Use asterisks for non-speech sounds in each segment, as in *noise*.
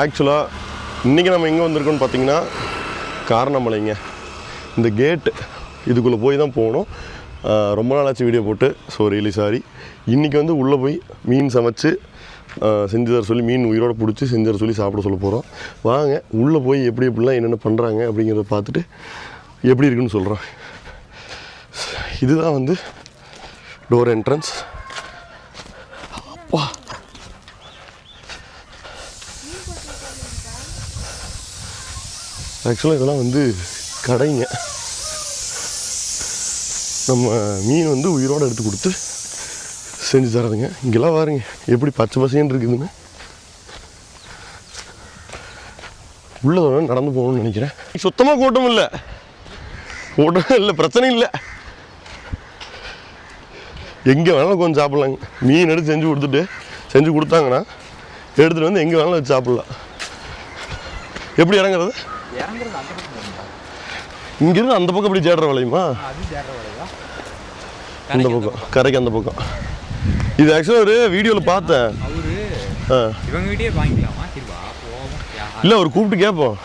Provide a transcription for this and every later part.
ஆக்சுவலாக இன்றைக்கி நம்ம எங்கே வந்திருக்கோம்னு பார்த்தீங்கன்னா காரணமலைங்க. இந்த கேட்டு இதுக்குள்ளே போய் தான் போகணும். ரொம்ப நாளாச்சு வீடியோ போட்டு. ஸோ ரியலி சாரி இன்றைக்கி வந்து உள்ளே போய் மீன் சமைச்சு செஞ்சு தர சொல்லி மீன் உயிரோட பிடிச்சி செஞ்சு தர சொல்லி சாப்பிட சொல்ல போகிறோம் வாங்க உள்ளே போய் எப்படி எப்படிலாம் என்னென்ன பண்ணுறாங்க அப்படிங்கிறத பார்த்துட்டு எப்படி இருக்குன்னு சொல்கிறோம் இதுதான் வந்து டோர் என்ட்ரன்ஸ் அப்பா. ஆக்சுவலாக இதெல்லாம் வந்து கடைங்க. நம்ம மீன் வந்து உயிரோடு எடுத்து கொடுத்து செஞ்சு தரதுங்க. இங்கெல்லாம் வாருங்க எப்படி பச்சை பசேன்னு இருக்குதுன்னு உள்ளதோட நடந்து போகணும்னு நினைக்கிறேன். சுத்தமாக கூட்டம் இல்லை. கூட்டம் இல்லை பிரச்சனை இல்லை. எங்கே வேணாலும் கொஞ்சம் சாப்பிட்லாங்க. மீன் எடுத்து செஞ்சு கொடுத்துட்டு செஞ்சு கொடுத்தாங்கன்னா எடுத்துகிட்டு வந்து எங்கே வேணாலும் வச்சு சாப்பிட்லாம். எப்படி இறங்குறது? இறங்குறது அந்த பக்கம் இங்கிருந்து அந்த பக்கம் இப்படி தேடுற விளையுமா அது தேடுற வேலையா அந்த பக்கம். கரைக்கு அந்த பக்கம். இது ஆக்சுவலாக ஒரு வீடியோவில் பார்த்தேன். அவரு இவங்க வீட்டே வாங்கிக்கலாமா? இல்லை அவர் கூப்பிட்டு கேட்போம்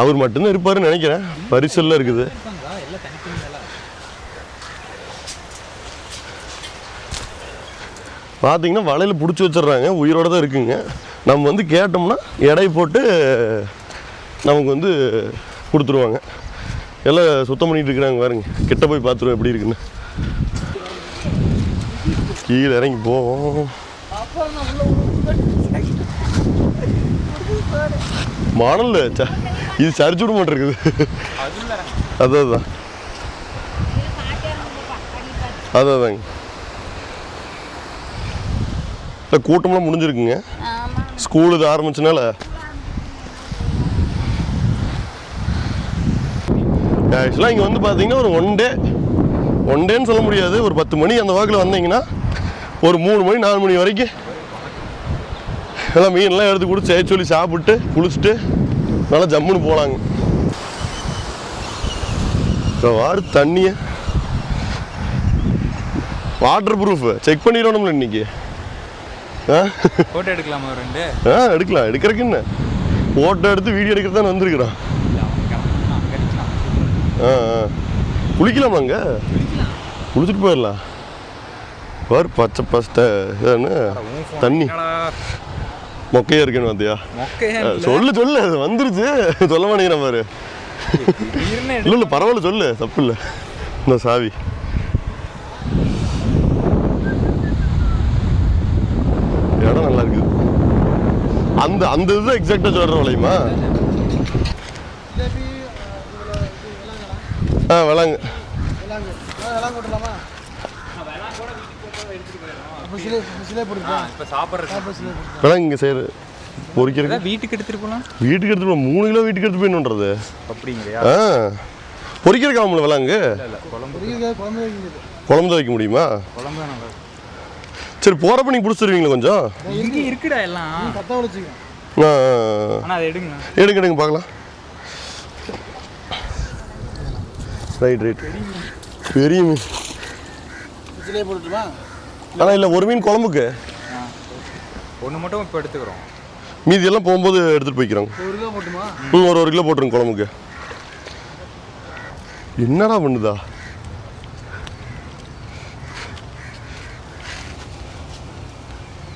அவர் மட்டும்தான் இருப்பாருன்னு நினைக்கிறேன். பரிசல்ல இருக்குது. பார்த்தீங்கன்னா வலையில் பிடிச்சி வச்சிடுறாங்க. உயிரோட தான் இருக்குங்க. நம்ம வந்து கேட்டோம்னா எடை போட்டு நமக்கு வந்து கொடுத்துருவாங்க. எல்லாம் சுத்தம் பண்ணிகிட்டு இருக்கிறாங்க பாருங்க. கிட்ட போய் பார்த்துருவோம் எப்படி இருக்குன்னு. கீழே இறங்கி போவோம். மணல் ச- இது சரிச்சு விட மாட்டிருக்குது அதான் அதான் அதான் அதாங்க இல்லை கூட்டம்லாம் முடிஞ்சிருக்குங்க. ஸ்கூல் இது ஆரம்பிச்சனால. ஆக்சுவலாக இங்கே வந்து பார்த்தீங்கன்னா ஒரு ஒன் டே ஒன் டேன்னு சொல்ல முடியாது. ஒரு பத்து மணி அந்த வாக்கில் வந்தீங்கன்னா ஒரு மூணு மணி நாலு மணி வரைக்கும் எல்லாம் மீன்லாம் எடுத்து கொடுத்து செய்ய சொல்லி சாப்பிட்டு குளிச்சுட்டு நல்லா ஜம்முன்னு போகலாங்க இப்போ வார் தண்ணியை வாட்டர் ப்ரூஃப் செக் பண்ணிடணும்ல இன்னைக்கு. போட்டோ எடுக்கலாமா ரெண்டு? ஆ எடுக்கலாம். எடுக்கிறதுக்கு என்ன? ஃபோட்டோ எடுத்து வீடியோ எடுக்கிறது தான் வந்திருக்கிறான் ஆ குளிக்கலாமா அங்கே? குளிச்சுட்டு போயிடலாம் பாரு பச்சை பஸ்ட இதுன்னு தண்ணி. மொக்கையா இருக்குன்னு பார்த்தியா மொக்கையா ஆ, சொல்லு சொல்லு. அது வந்துருச்சு. சொல்ல மாட்டேங்கிறேன் பாரு. இல்லை இல்லை பரவாயில்ல சொல்லு. தப்பு இல்லை. இந்த சாவி இடம் நல்லா இருக்குது அந்த அந்த இதுதான் எக்ஸாக்டாக சொல்கிற விலையுமா ஆ விளாங்க விளாங்க இங்கே செய்கிற பொறிக்கிறதுக்கு? அதான் வீட்டுக்கு எடுத்துட்டு போலாம். வீட்டுக்கு எடுத்துட்டு போ மூணு கிலோ வீட்டுக்கு எடுத்து போயின்னுன்றது அப்படிங்கிறியா? ஆ. இல்ல இல்ல குழம்பு குழம்பு வைக்க முடியுமா? குழம்பு சரி போகிறப்ப நீங்கள் பிடிச்சிருவீங்களா கொஞ்சம்? இங்க இருக்குடா எல்லாம். ஆ, ஆ, ஆ. ஆனா அதை எடுங்க. எடுங்க எடுங்க பார்க்கலாம். ரைட் ரைட் பெரிய மீன். ஆனால் இல்லை ஒரு மீன் குழம்புக்கு. ஒண்ணு மட்டும் இப்போ எடுத்துக்கிறோம். மீதி எல்லாம் போகும்போது எடுத்துகிட்டு போய்க்கிறோங்க ம் ஒரு ஒரு கிலோ போட்டுருங்க குழம்புக்கு. என்னடா பண்ணுதா?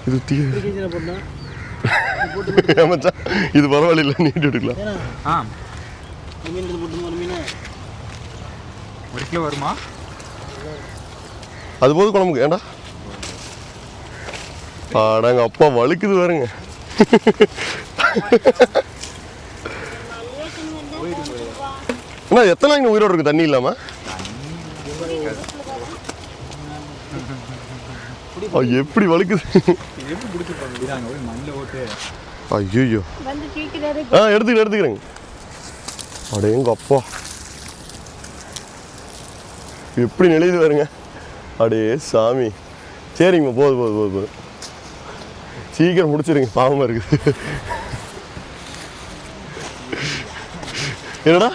இது தீ *laughs* மச்சான், இது பரவாயில்ல நீட்டு எடுக்கலாம். ஆ. ஒரு கிலோ வருமா? அது போது குழம்புக்கு ஏண்டா? பாடாங்க அப்பா வழுக்குது பாருங்க. அண்ணா எத்தனை நாளைக்கு உயிரோடு இருக்கு? தண்ணி இல்லாம ஆ, எப்படி வழுக்குது? ஐயோ ஆ எடுத்துக்கிறேன் எடுத்துக்கிறேங்க அடே எங்க அப்பா. எப்படி நெளியுது பாருங்க. அடே சாமி. சரிங்கம்மா போதும் போதும் போதும் போதும் சீக்கிரம் முடிச்சிருங்க பாவமா இருக்குது. என்னடா?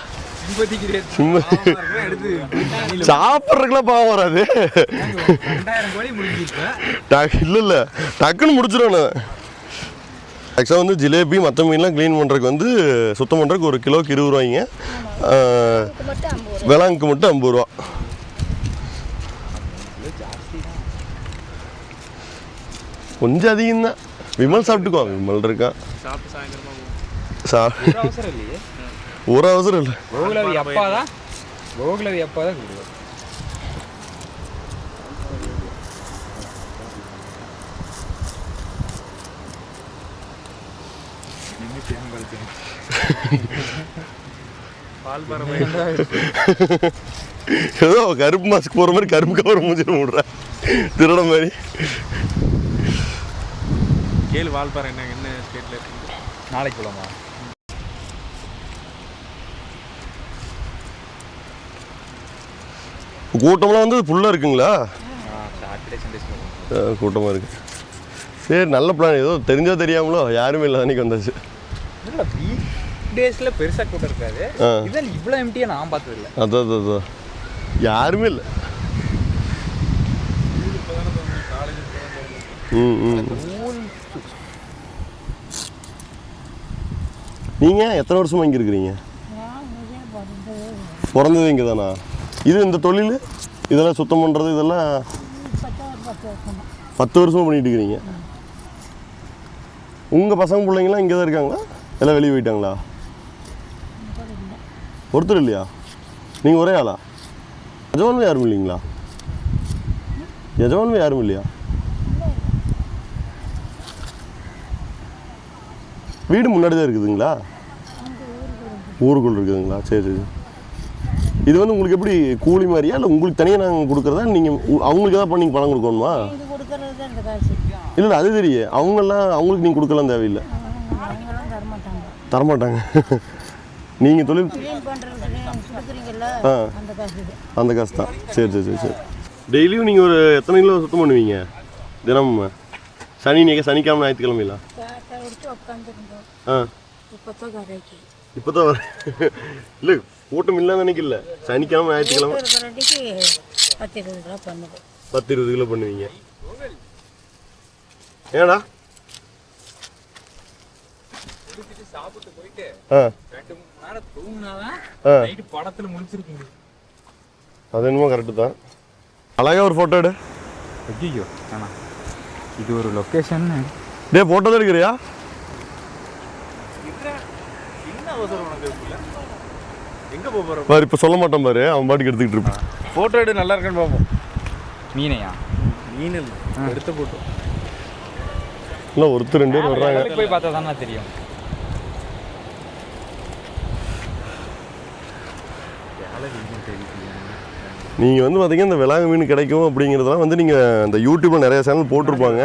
சாப்பிட்றதுக்குலாம் பாவம் வராது. இல்லை இல்லை. டக்குன்னு நான். ஆக்சுவலாக வந்து ஜிலேபி மற்ற மீன்லாம் க்ளீன் பண்ணுறதுக்கு வந்து சுத்தம் பண்ணுறதுக்கு ஒரு கிலோக்கு இருபது ரூபாய்ங்க. ஆஹ், இதுக்கு மட்டும் ஐம்பது ரூபா. விலாங்குக்கு மட்டும் ஐம்பது ரூபா கொஞ்சம் அதிகம் தான் விமல் சாப்பிட்டுக்கோ விமல் இருக்கான் சா ஒரு அவசரம் இல்லை. கோகுலவி அப்பா தான் கோகுலவி அப்பா தான் பறவை ஏதோ கருப்பு மாஸ்க் போகிற மாதிரி கருப்பு கவர் மூஞ்சிட்டு விடுறேன் திருட மாதிரி. கேளு வால்பாறை என்ன என்ன ஸ்டேட்ல இருக்கு நாளைக்கு போலாமா? கூட்டம்லாம் வந்து ஃபுல்லாக இருக்குங்களா? சாட்டர்டே சண்டே கூட்டமாக இருக்குது சரி நல்ல பிளான் ஏதோ தெரிஞ்சோ தெரியாமலோ யாருமே இல்லை அன்னைக்கு வந்தாச்சு. டேஸில் பெருசாக கூட்டம் இருக்காது. ஆ. இதில் இவ்வளோ எம்டியாக நான் பார்த்தது இல்லை அதான் அதான் அதான். யாருமே இல்லை. ம் ம். நீங்கள் எத்தனை வருஷமா இங்கே இருக்கிறீங்க? பிறந்தது இங்கே தானா இது இந்த தொழில்? இதெல்லாம் சுத்தம் பண்ணுறது இதெல்லாம் பத்து வருஷமா பண்ணிட்டு இருக்கிறீங்க உங்கள் பசங்க பிள்ளைங்களாம் இங்கே தான் இருக்காங்களா? எல்லாம் வெளியே போயிட்டாங்களா? ஒருத்தர் இல்லையா? நீங்கள் ஒரே ஆளா? எஜமானுமே யாரும் இல்லைங்களா? எஜமானுமே யாரும் இல்லையா? வீடு முன்னாடி தான் இருக்குதுங்களா? ஊருக்குள் இருக்குதுங்களா? சரி சரி. இது வந்து உங்களுக்கு எப்படி கூலி மாதிரியா? இல்லை உங்களுக்கு தனியாக நாங்கள் கொடுக்குறதா? நீங்கள் அவங்களுக்கு தான் பண்ணி பணம் கொடுக்கணுமா? இது கொடுக்கறது தான் இந்த காசு. இல்லை இல்லை அது தெரியும் அவங்கெல்லாம் அவங்களுக்கு நீங்கள் கொடுக்கலாம் தேவையில்லை. தரமாட்டாங்க. தரமாட்டாங்க. நீங்கள் தொழில் ஆ. அந்த காசு இது. அந்த காசு தான். சரி சரி சரி சரி. டெய்லியும் நீங்கள் ஒரு எத்தனை கிலோ சுத்தம் பண்ணுவீங்க? தினமும். சனி நீங்கள் சனிக்கிழமை ஞாயிற்றுக்கிழமையில? ஆ இப்போ தான் கரைக்கு இப்போ தான் வர *laughs* இல்லை கூட்டம் இல்லைன்னு நினைக்கல சனிக்கிழமை ஞாயிற்றுக்கிழமை. பத்து இருபது ரூபா பண்ணுது. பத்து இருபது கிலோ பண்ணுவீங்க. ஏடா சாப்பிட்டு போயிட்டு ஆ. ரெண்டு மூணு நேரம் தூங்கினாதான் ஆ. நைட்டு படத்துல முடிச்சிருக்க முடியும். அது என்னமோ கரெக்டு தான். அழகா ஒரு ஃபோட்டோ எடு. ஐயோ ஆனா இது ஒரு லொக்கேஷன் டே ஃபோட்டோ தான் எடுக்கிறியா? என்ன அவசரம் உனக்கு இருக்குல்ல எங்க போற பாரு இப்போ சொல்ல மாட்டான் பாரு. அவன் பாட்டுக்கு எடுத்துக்கிட்டு இருப்பான். போட்டோ எடு நல்லா இருக்குன்னு பார்ப்போம் மீனையா? மீன் எடுத்த போட்டோ இல்லை ஒருத்தர் ரெண்டு பேர் வர்றாங்க. போய் பார்த்தா தானே தெரியும். நீங்கள் வந்து பார்த்தீங்கன்னா இந்த விலாங்கு மீன் கிடைக்கும் அப்படிங்கிறதெல்லாம் வந்து நீங்கள் இந்த யூடியூப்பில் நிறைய சேனல் போட்டிருப்பாங்க.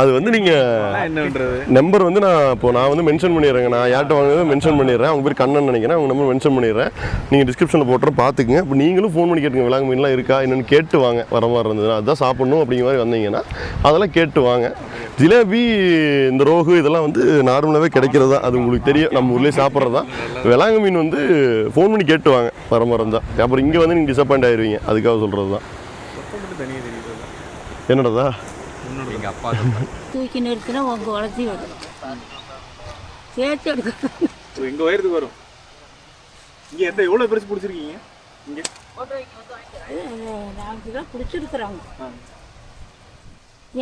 அது வந்து நீங்கள் நம்பர் வந்து நான் இப்போ நான் வந்து மென்ஷன் பண்ணிடுறேங்க. நான் யார்கிட்ட வாங்கினது மென்ஷன் பண்ணிடுறேன். அவங்க பேர் கண்ணன் நினைக்கிறேன். அவங்க நம்பர் மென்ஷன் பண்ணிடுறேன். நீங்கள் டிஸ்கிரிப்ஷனில் போட்டுறேன் பார்த்துக்குங்க இப்போ நீங்களும் ஃபோன் பண்ணி கேட்டுங்க. விலாங்கு மீன்லாம் இருக்கா? என்னென்னு கேட்டு வாங்க. வர மாதிரி இருந்ததுன்னா அதான் சாப்பிடணும் அப்படிங்கிற மாதிரி வந்தீங்கன்னா அதெல்லாம் கேட்டு வாங்க. ஜிலேபி இந்த ரோகு இதெல்லாம் வந்து நார்மலாகவே கிடைக்கிறது தான் அது உங்களுக்கு தெரியும். நம்ம ஊர்லேயே சாப்பிட்றது. தான் விலாங்கு மீன் வந்து ஃபோன் பண்ணி கேட்டு வாங்க வர மாதிரி இருந்தால் அப்புறம் இங்கே வந்து நீங்கள் டிசப்பாயிண்ட் ஆயிருவீங்க. அதுக்காக சொல்கிறது தான் என்னடா? எங்க அப்பா தூக்கி நிறுத்தினா உங்கள் வளர்த்தி வரும். சேர்த்து எடுக்க. எங்க உயரத்துக்கு வரும். இங்க எந்த எவ்வளவு பெருசு பிடிச்சிருக்கீங்க? இங்க. நாலு தான் பிடிச்சிருக்குறாங்க.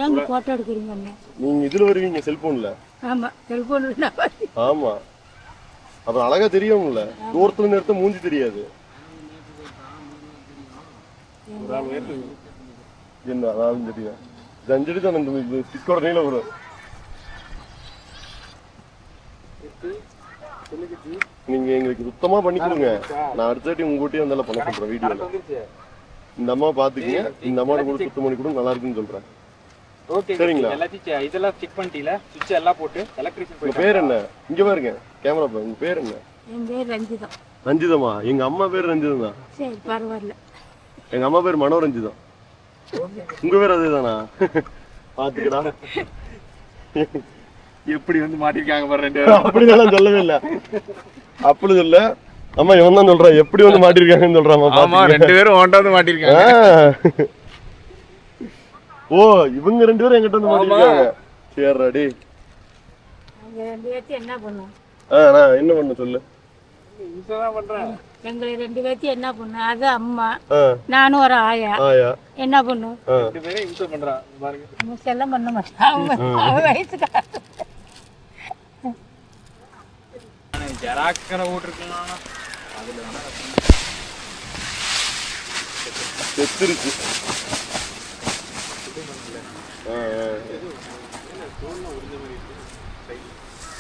ஏங்க ஃபோட்டோ எடுக்கிறீங்கன்னு நீங்கள் இதில் வருவீங்க செல்ஃபோனில் நான் வரேன். ஆமா. அப்புறம் அழகா தெரியும்ல. தூரத்துல நிறுத்த மூஞ்சி தெரியாது. என்ன அதான் தெரியும். இது அஞ்சடி தான் இந்த இது சிக்கோட நீல வரும். நீங்க எங்களுக்கு சுத்தமா பண்ணி கொடுங்க. நான் அடுத்த வாட்டி உங்க கூட்டியே வந்தால பண்ண சொல்றேன் வீடியோல. இந்த அம்மா பாத்துக்கங்க இந்த அம்மா கூட சுத்தம் பண்ணி கொடுங்க நல்லா இருக்குன்னு சொல்றேன். ஓகே சரிங்களா? எல்லாத்தையும் இதெல்லாம் செக் பண்ணிட்டீல சுவிட்ச் எல்லாம் போட்டு எலக்ட்ரிஷியன் உங்க போயிட்டு பேர் என்ன? இங்க பாருங்க கேமரா பாருங்க உங்க பேர் என்ன? என் பேர் ரஞ்சிதம் ரஞ்சிதமா? எங்க அம்மா பேர் ரஞ்சிதம் தான் சரி பரவாயில்ல. எங்க அம்மா பேர் மனோரஞ்சிதம். உங்க பேர் அதேதானா? பாத்துக்கடா. எப்படி வந்து மாட்டிருக்காங்க பாரு ரெண்டு பேரும். அப்படிதான் சொல்லவே இல்ல. அப்படி சொல்ல அம்மா இவன் தான் சொல்றான் எப்படி வந்து மாட்டிருக்காங்கன்னு சொல்றாமா ஆமா ரெண்டு பேரும் ஓண்டா வந்து மாட்டிருக்காங்க. ஓ இவங்க ரெண்டு பேரும் எங்கிட்ட வந்து மாட்டிருக்காங்க. சரிடா டேய் அவங்க ரெண்டு பேர்த்தையும் என்ன பண்ணும் ஆ நான் என்ன பண்ண சொல்லு. எங்களை ரெண்டு பேர்த்தையும் என்ன பண்ணும் அது அம்மா. நானும் ஒரு ஆயா. என்ன பண்ணும் செல்லம் பண்ண அவ வயசுக்கார ஜெராக்கரை வேணா செத்துருச்சு.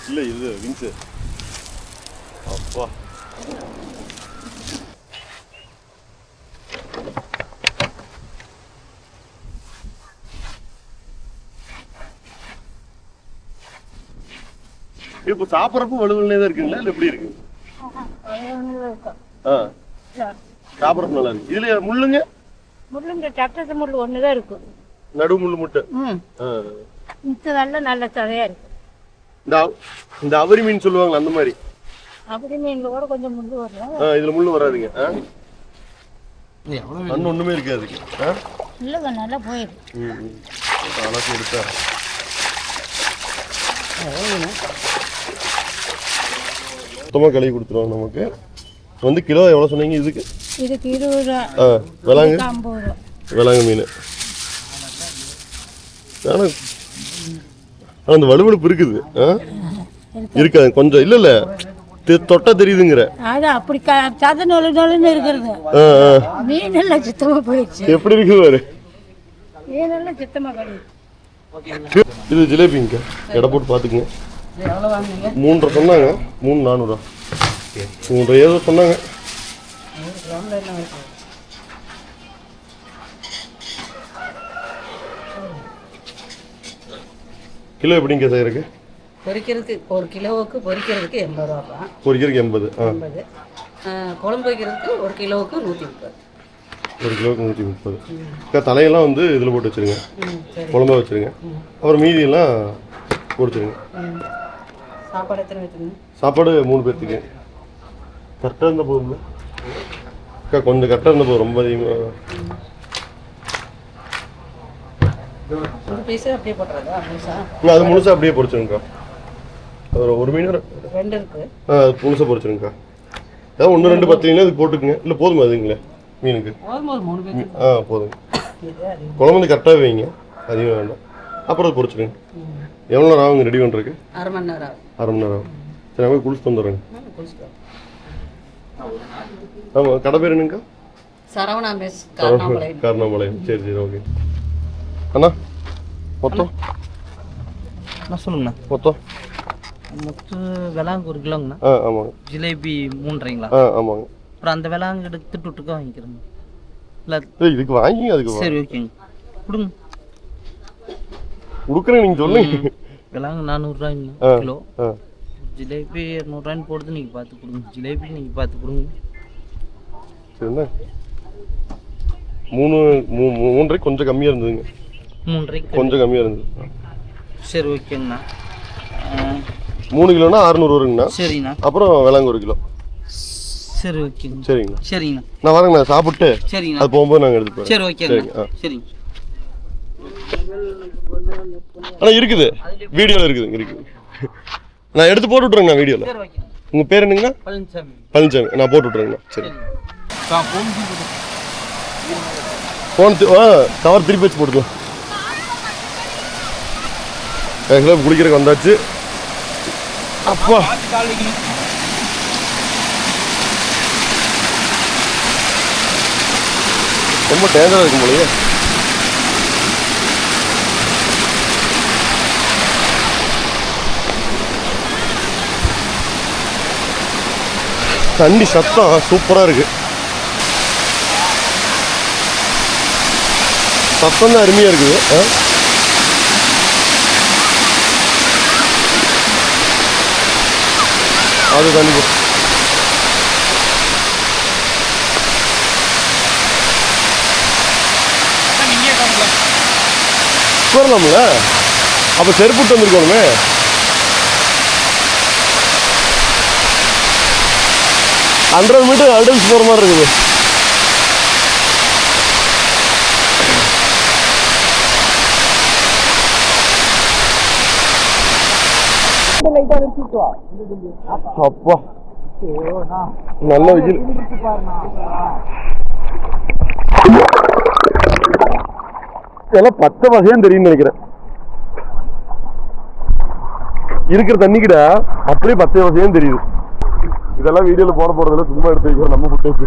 இல்ல இது விங்ஸ் அப்பா. இப்போ சாப்பிட்றப்ப வலுவலே தான் இருக்குங்களா இல்லை எப்படி இருக்கு? இருக்கும் ஆ. சாப்பிட்றப்ப நல்லா இருக்கு. இதுல முள்ளுங்க? முள்ளுங்க சட்டத்து முள் ஒன்று தான் இருக்கும் நடு முள்ளு முட்டை. மிச்சதெல்லாம் நல்ல தடையாக இருக்கும் இந்த அவ- இந்த அவரி மீன் சொல்லுவாங்க அந்த மாதிரி. அப்படி மீன்ல கூட கொஞ்சம் முள் வரும் ஆ, இதுல முள்ளு வராதுங்க. மண் ஒண்ணுமே இருக்காதுங்க ஆ? இல்லைங்க நல்லா ம். அலசி எடுத்தா. மொத்தமாக கழுவி கொடுத்துருவாங்க நமக்கு. வந்து கிலோ எவ்வளோ சொன்னீங்க இதுக்கு? இதுக்கு இருபது ரூபா. ரூபா. விளாங்கு மீன். ஆனால் ஆனால் அந்த வலுவழுப்பு இருக்குது. ஆ? இருக்காது கொஞ்சம் இல்லை இல்லை. தொட்டா தெரியுதுங்கிற. அது அப்படி சத நொழு நொழுன்னு இருக்கிறது. மீன் எல்லாம் சுத்தமாக போயிடுச்சு. எப்படி இருக்குது பாரு. மீன் எல்லாம் கிடையாது இது ஜிலேபிங்க எடை போட்டு பார்த்துக்குங்க. மூன்றரை சொன்னாங்க. மூணு நானூறா. மூன்றரை ஏதோ சொன்னாங்க. கிலோ எப்படிங்க செய்யறதுக்கு பொரிக்கிறதுக்கு ஒரு கிலோவுக்கு பொரிக்கிறதுக்கு எண்பது ரூபா பொரிக்கிறதுக்கு எண்பது ஆ. எண்பது. குழம்பு வைக்கிறதுக்கு ஒரு கிலோவுக்கு நூற்றி முப்பது ஒரு கிலோவுக்கு நூற்றி முப்பது அக்கா தலையெல்லாம் வந்து இதில் போட்டு வச்சுருங்க. சரி. குழம்பா வச்சுருங்க. அப்புறம் மீதியெல்லாம் ம். சாப்பாடு எத்தனை வச்சுருங்க சாப்பாடு மூணு பேர்த்துக்கு கரெக்டாக இருந்தால் போதும்ல. அக்கா கொஞ்சம் கரெக்டாக இருந்தால் போதும். ரொம்ப அதிகமாக முழுசா அது முழுசாக அப்படியே பொரிச்சிருங்கக்கா. ஒரு ஒரு மீன் ரெண்டு இருக்குது ஆ அது முழுசாக பொரிச்சிருங்கக்கா. ஏதாவது ஒன்று ரெண்டு பத்துலீங்கன்னா அதுக்கு போட்டுக்குங்க. இல்லை போதுமா அதுங்களே மீனுக்கு? போதும் ஆ இது அது குழம்பு வந்து கரெக்டாக வைங்க. அதிகம் வேண்டாம். அப்புறம் அது பொரிச்சிடுங்க. எவ்வளோ நேரம் ஆகுங்க ரெடி பண்ணுறதுக்கு அரை மணி நேரம் ஆகும். அரை மணி நேரம் ஆகும். சரி நான் போய் குளிச்சுட்டு வந்துடுறேங்க. குளிச்சுட்டு ஆமாம் கடை பேர் என்னங்கக்கா? சரவணா மெஸ் காரணாமலை. காரணாமலையம் சரி சரி ஓகே. அண்ணா மொத்தம்? அண்ணா சொல்லுங்கண்ணா. மொத்தம்? மொத்த விலாங்கு ஒரு கிலோங்கண்ணா. ஆ ஆமாங்க. ஜிலேபி மூன்றீங்களா? ஆ ஆமாங்க. அப்புறம் அந்த விலாங்கு எடுத்து விட்டுக்க வாங்கிக்கிறேங்க. இல்லை ஏய், இதுக்கு வாங்கிங்க அதுக்கு வா- சரி ஓகேங்க. கொடுங்க. கொடுக்குறேன் நீங்கள் சொல்லுங்க. விலாங்கு நானூறுரூவாய்ங்க ஆ. கிலோ. ஆ. ஜிலேபி இரநூறுவாய்ன்னு போடுறது நீங்கள் பார்த்து கொடுங்க. ஜிலேபி நீங்கள் பார்த்து கொடுங்க. சரிண்ணா. மூணு மூ- மூன்றரை கொஞ்சம் கம்மியாக இருந்ததுங்க. மூன்றரைக்கு கொஞ்சம் கம்மியாக இருந்தது சரி ஓகேங்கண்ணா. மூணு கிலோனா அறுநூறு வருங்கண்ணா. சரிங்கண்ணா. அப்புறம் விலங்கு ஒரு கிலோ. சரி ஓகேங்க சரிங்கண்ணா. சரிங்கண்ணா. நான் வரேங்கண்ணா சாப்பிட்டு சரிங்கண்ணா. அது போகும்போது நாங்கள் எடுத்து சரி ஓகேங்கண்ணா. சரிங்க ஆனால் இருக்குது. வீடியோவில் இருக்குதுங்க இருக்குது. நான் எடுத்து போட்டு விட்றேங்கண்ணா வீடியோவில் உங்கள் பேர் என்னங்கண்ணா? பழனிசாமி. பழனிசாமி. நான் போட்டு விட்றேங்கண்ணா சரி. ஃபோன் ஆ கவர் திருப்பி வச்சு போட்டுக்கலாம். ஆக்சுவலாக குளிக்கிறதுக்கு வந்தாச்சு. அப்பா. ரொம்ப டேஞ்சராக இருக்கும் போலயே. தண்ணி சத்தம் சூப்பராக இருக்கு. சத்தம் தான் அருமையாக இருக்குது ஆ? அது தண்ணி போ- நீங்க காணல வரலாம்ல அப்போ செருப்புட்டு வந்திருக்கணுமே. ஹண்ட்ரட் மீட்டர் அடல்ஸ் போகிற மாதிரி இருக்குது. அப்பா. நல்ல வெயில் இதெல்லாம் பச்சை வகையும் தெரியும்னு நினைக்கிறேன். இருக்கிற தண்ணிக்கிட்ட அப்படியே பச்சை வகையும் தெரியுது. இதெல்லாம் வீடியோல போட போறதுல சும்மா எடுத்து வைக்கிறோம் நம்ம ஃபுட்டேஜ்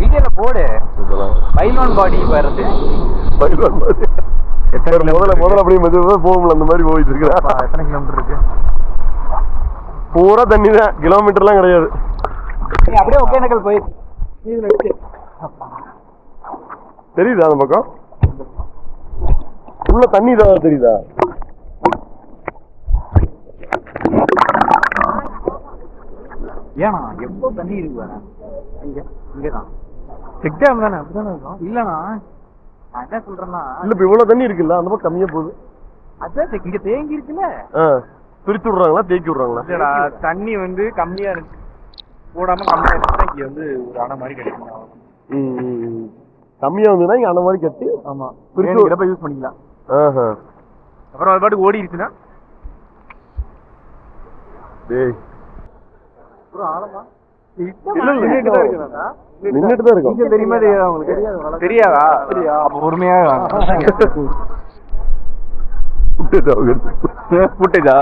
வீடியோல போடு. இதெல்லாம். பைலான் பாடி வருது. பயில்வான் மாதிரி. முதல்ல முதல்ல அப்படியே மெதுவாக போகும்ல அந்த மாதிரி போயிட்டு இருக்கிறா எத்தனை கிலோமீட்டர் இருக்கு? பூரா தண்ணி தான். கிலோமீட்டர்லாம் கிடையாது. நீ அப்படியே ஒகேனக்கல் போய். தெரியுதா அந்த பக்கம்? உள்ள தண்ணி தான் தெரியுதா? ஏண்ணா எவ்வளோ தண்ணி இருக்கு பாரு. இங்க இங்கதான். செக் டேம் தானே? அப்படிதானே இருக்கும். இல்லண்ணா நான் என்ன சொல்றேன்னா இல்ல இப்ப இவ்வளவு தண்ணி இருக்குல்ல அந்த பக்கம் கம்மியா போகுது. அதான் செக் இங்க தேங்கி இருக்குல்ல. ஆ, பிரிச்சு விடுறாங்களா தேக்கி விடுறாங்களா இல்லடா தண்ணி வந்து கம்மியா இருக்கு. போடாம கம்மியா இருக்குன்னா இங்க வந்து ஒரு அணை மாதிரி கிடைக்கும் ம். கம்மியா வந்ததுன்னா இங்க அந்த மாதிரி கட்டி ஆமா. பிரிச்சு இடப்ப யூஸ் பண்ணிக்கலாம். ஆஹா. அப்புறம் அது பாட்டுக்கு ஓடிடுச்சுன்னா டேய். ஆழமா. நின்னுட்டு தான் இருக்கும். தெரியுமா தெரியாதா உங்களுக்கு? தெரியாதா தெரியா அப்ப பொறுமையா *laughs* புட்டேஜா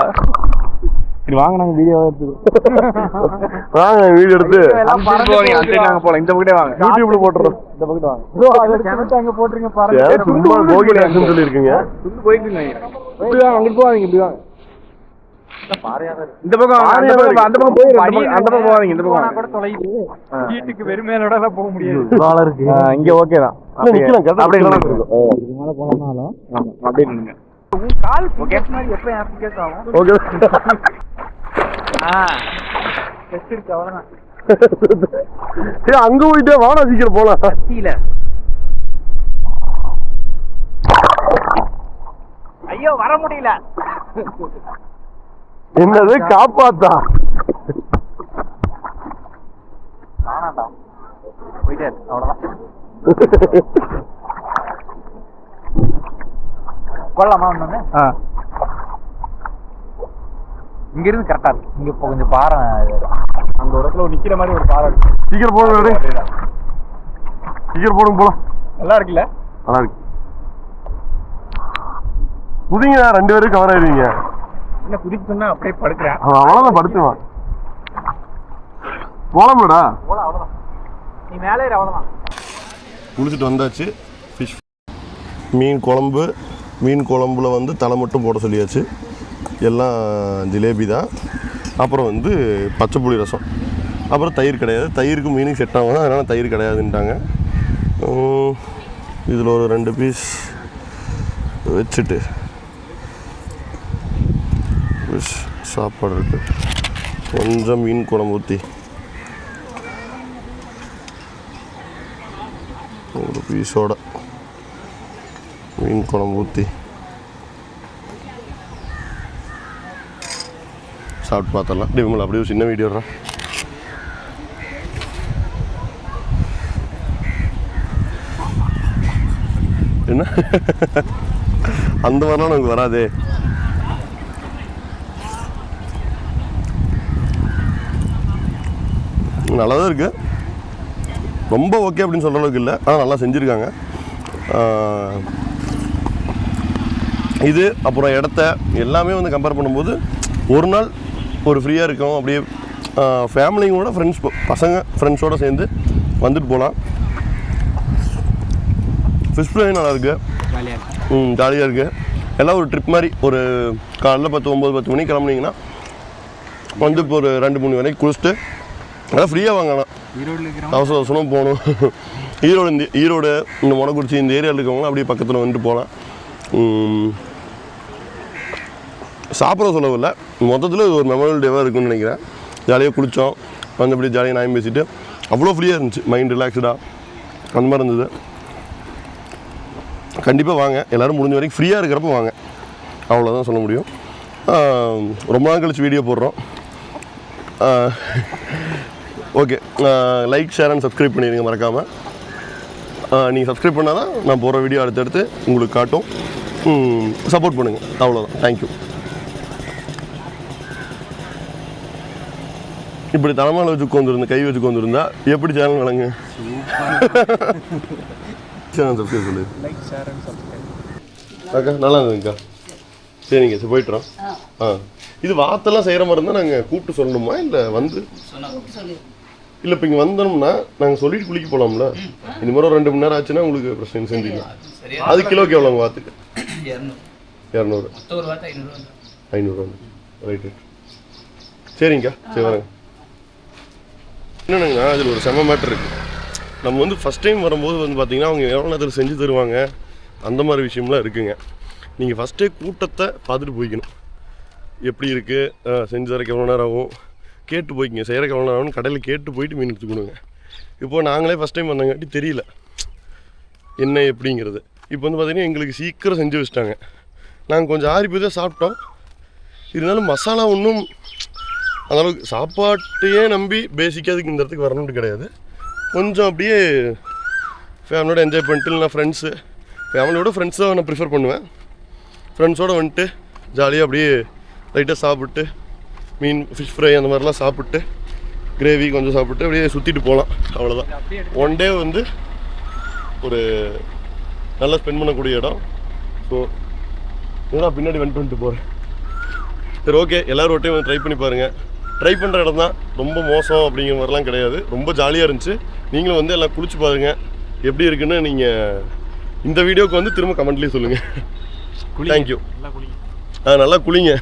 சரி வாங்க நாங்க வீடியோ வாங்க வீடியோ எடுத்து. நாங்க போலாம். இந்த பக்கத்தே வாங்க. யூடியூப்ல போட்டுறோம். இந்த பக்கத்து வாங்க. அங்க போட்டுருங்க பாருங்க ஏன் சும்மா போயிட்டு. இப்படி வாங்க அங்கிட்டு போவாதீங்க இப்படி வாங்க. இந்த பக்கம் அந்த பக்கம் அந்த பக்கம் போய் அந்த பக்கம் போவாதீங்க இந்த பக்கம் கூட தொலைது வீட்டுக்கு வெறுமையிலோட போக முடியாது. இருக்கு. இங்க ஓகே தான். அப்படியே நிக்கலாம். நில்லுங்க கால் ஓகே எப்ப ஆப்ளிகேஷன் ஆகும்? ஓகே டெஸ்ட் இருக்கு அவ்வளவுதான். ஏய் அங்க போயிட்டே வாடா சீக்கிரம் போலாம். கத்தியில ஐயோ வர முடியல. என்னது காப்பாத்தா? நானாடா. போயிட்டே அவ்வளவுதான். *laughs* கொள்ளலாமா ஒண்ணு இங்க இருந்து கரெக்டா இருக்கு. இங்க இப்போ கொஞ்சம் பாறை அந்த ஒரு இடத்துல நிக்கிற மாதிரி ஒரு பாறை இருக்கு. சீக்கிரம் போடுங்க. சீக்கிரம் போடுங்க போலாம். நல்லா இருக்குல்ல? நல்லா இருக்கு. புதிங்க ரெண்டு பேரும் கவர் ஆயிருவீங்க என்ன குதிக்க சொன்னா அப்படியே படுக்கிறேன். அவன் அவ்வளவுதான் படுத்துவான். போலாம்லடா போல அவ்வளவுதான். நீ மேலே ஏறு அவ்வளவுதான். குளிச்சுட்டு வந்தாச்சு. ஃபிஷ் மீன் குழம்பு மீன் குழம்புல வந்து தலை மட்டும் போட சொல்லியாச்சு. எல்லாம் ஜிலேபி தான். அப்புறம் வந்து பச்சை புளி ரசம். அப்புறம் தயிர் கிடையாது. தயிருக்கு மீனுக்கு செட் ஆகும். அதனால் தயிர் கிடையாதுன்ட்டாங்க. இதில் ஒரு ரெண்டு பீஸ் வச்சுட்டு சாப்பாடு இருக்குது கொஞ்சம் மீன் குழம்பு ஊற்றி ஒரு பீஸோட மீன் குழம்பு ஊற்றி சாப்பிட்டு பார்த்துடலாம் டே அப்படியே ஒரு சின்ன வீடியோடா என்ன அந்த மாதிரிலாம் நமக்கு வராதே நல்லா தான் இருக்குது ரொம்ப ஓகே அப்படின்னு சொல்கிற அளவுக்கு இல்லை. ஆனால் நல்லா செஞ்சுருக்காங்க. இது அப்புறம் இடத்த எல்லாமே வந்து கம்பேர் பண்ணும்போது ஒரு நாள் ஒரு ஃப்ரீயாக இருக்கும் அப்படியே ஃபேமிலியோட ஃப்ரெண்ட்ஸ் பசங்க ஃப்ரெண்ட்ஸோடு சேர்ந்து வந்துட்டு போகலாம் ஃபிஷ் ஃப்ரை நல்லா இருக்கு. ம் ஜாலியாக இருக்குது எல்லாம் ஒரு ட்ரிப் மாதிரி ஒரு காலைல பத்து ஒம்பது பத்து மணிக்கு கிளம்புனீங்கன்னா வந்து இப்போ ஒரு ரெண்டு மூணு வரைக்கும் குளிச்சுட்டு அதான் ஃப்ரீயாக வாங்கலாம். அவசர அவசரம் போகணும். ஈரோடு இந்த ஈரோடு இந்த மொடக்குறிச்சி இந்த ஏரியாவில் இருக்கவங்க அப்படியே பக்கத்தில் வந்துட்டு போகலாம். சாப்பிட சொல்லவில்லை. இல்லை மொத்தத்தில் இது ஒரு மெமரபிள் டேவாக இருக்குன்னு நினைக்கிறேன். ஜாலியாக குளித்தோம் வந்தபடி ஜாலியாக நாயம் பேசிட்டு அவ்வளோ ஃப்ரீயாக இருந்துச்சு. மைண்ட் ரிலாக்ஸ்டாக அந்த மாதிரி இருந்தது. கண்டிப்பாக வாங்க. எல்லோரும் முடிஞ்ச வரைக்கும் ஃப்ரீயாக இருக்கிறப்ப வாங்க. அவ்வளோதான் சொல்ல முடியும். ரொம்ப நாள் கழிச்சு வீடியோ போடுறோம். Okay like share and subscribe பண்ணிடுங்க மறக்காமல் நீங்கள் சப்ஸ்கிரைப் பண்ணால் தான் நான் போகிற வீடியோ அடுத்தடுத்து உங்களுக்கு காட்டும். சப்போர்ட் பண்ணுங்கள் அவ்வளோதான் தேங்க்யூ இப்படி தலைமையில வச்சு உட்காந்துருந்தா கை வச்சு உட்காந்துருந்தா எப்படி சேனல் வழங்க? சேனல் சப்ஸ்கிரைப் சொல்லு. லைக் ஷேர் அண்ட் சப்ஸ்கிரைப் அக்கா நல்லா இருந்துங்கக்கா சரிங்க சரி போயிட்டுறோம் ஆ. இது வாத்தெல்லாம் செய்கிற மாதிரி இருந்தால் நாங்கள் கூப்பிட்டு சொல்லணுமா? இல்லை வந்து? இல்லை இப்போ இங்கே வந்தோம்னா நாங்கள் சொல்லிட்டு குளிக்க போகலாம்ல இந்த மாதிரி ஒரு ரெண்டு மணி நேரம் ஆச்சுன்னா உங்களுக்கு பிரச்சனை செஞ்சுக்கலாம். அது கிலோக்கு எவ்வளோங்க வாத்துக்கு இரநூறு. ஐநூறுவா ஐநூறுவா ரைட் ரைட் சரிங்கக்கா சரி வரேங்க என்னென்னா அதில் ஒரு செம மேட்டர் இருக்குது நம்ம வந்து ஃபஸ்ட் டைம் வரும்போது வந்து பார்த்தீங்கன்னா அவங்க எவ்வளோ நேரத்தில் செஞ்சு தருவாங்க? அந்த மாதிரி விஷயம்லாம் இருக்குங்க. நீங்கள் ஃபஸ்ட்டே கூட்டத்தை பார்த்துட்டு போய்க்கணும். எப்படி இருக்குது செஞ்சு தரக்கு எவ்வளோ நேரம் ஆகும்? கேட்டு போய்க்கிங்க. செய்கிறக்கு எவ்வளோ நேரம் ஆகும்னு கடையில் கேட்டு போயிட்டு மீன் எடுத்துக்கணுங்க இப்போது நாங்களே ஃபஸ்ட் டைம் வந்தங்காட்டி தெரியல. என்ன எப்படிங்கிறது. இப்போ வந்து பார்த்திங்கன்னா எங்களுக்கு சீக்கிரம் செஞ்சு வச்சிட்டாங்க. நாங்கள் கொஞ்சம் ஆறி போய் தான் சாப்பிட்டோம். இருந்தாலும் மசாலா ஒன்றும் அந்தளவுக்கு சாப்பாட்டையே நம்பி பேசிக்காக அதுக்கு இந்த இடத்துக்கு வரணும்னு கிடையாது. கொஞ்சம் அப்படியே ஃபேமிலியோட என்ஜாய் பண்ணிட்டு இல்லைனா ஃப்ரெண்ட்ஸு ஃபேமிலியோட ஃப்ரெண்ட்ஸ் தான் நான் ப்ரிஃபர் பண்ணுவேன். ஃப்ரெண்ட்ஸோடு வந்துட்டு ஜாலியாக அப்படியே லைட்டாக சாப்பிட்டு மீன் ஃபிஷ் ஃப்ரை அந்த மாதிரிலாம் சாப்பிட்டு கிரேவி கொஞ்சம் சாப்பிட்டு அப்படியே சுற்றிட்டு போகலாம். அவ்வளோதான் ஒன் டே வந்து ஒரு நல்லா ஸ்பெண்ட் பண்ணக்கூடிய இடம். ஸோ இதெல்லாம் பின்னாடி வந்துட்டு வந்துட்டு போகிறேன் சரி ஓகே எல்லோரும் ஒரு டைம் வந்து ட்ரை பண்ணி பாருங்கள் ட்ரை பண்ணுற இடம் தான் ரொம்ப மோசம் அப்படிங்கிற மாதிரிலாம் கிடையாது. ரொம்ப ஜாலியாக இருந்துச்சு. நீங்களும் வந்து எல்லாம் குளிச்சு பாருங்கள் எப்படி இருக்குன்னு நீங்கள் இந்த வீடியோக்கு வந்து திரும்ப கமெண்ட்லேயே சொல்லுங்கள் தேங்க்யூ ஆ நல்லா குளிங்க.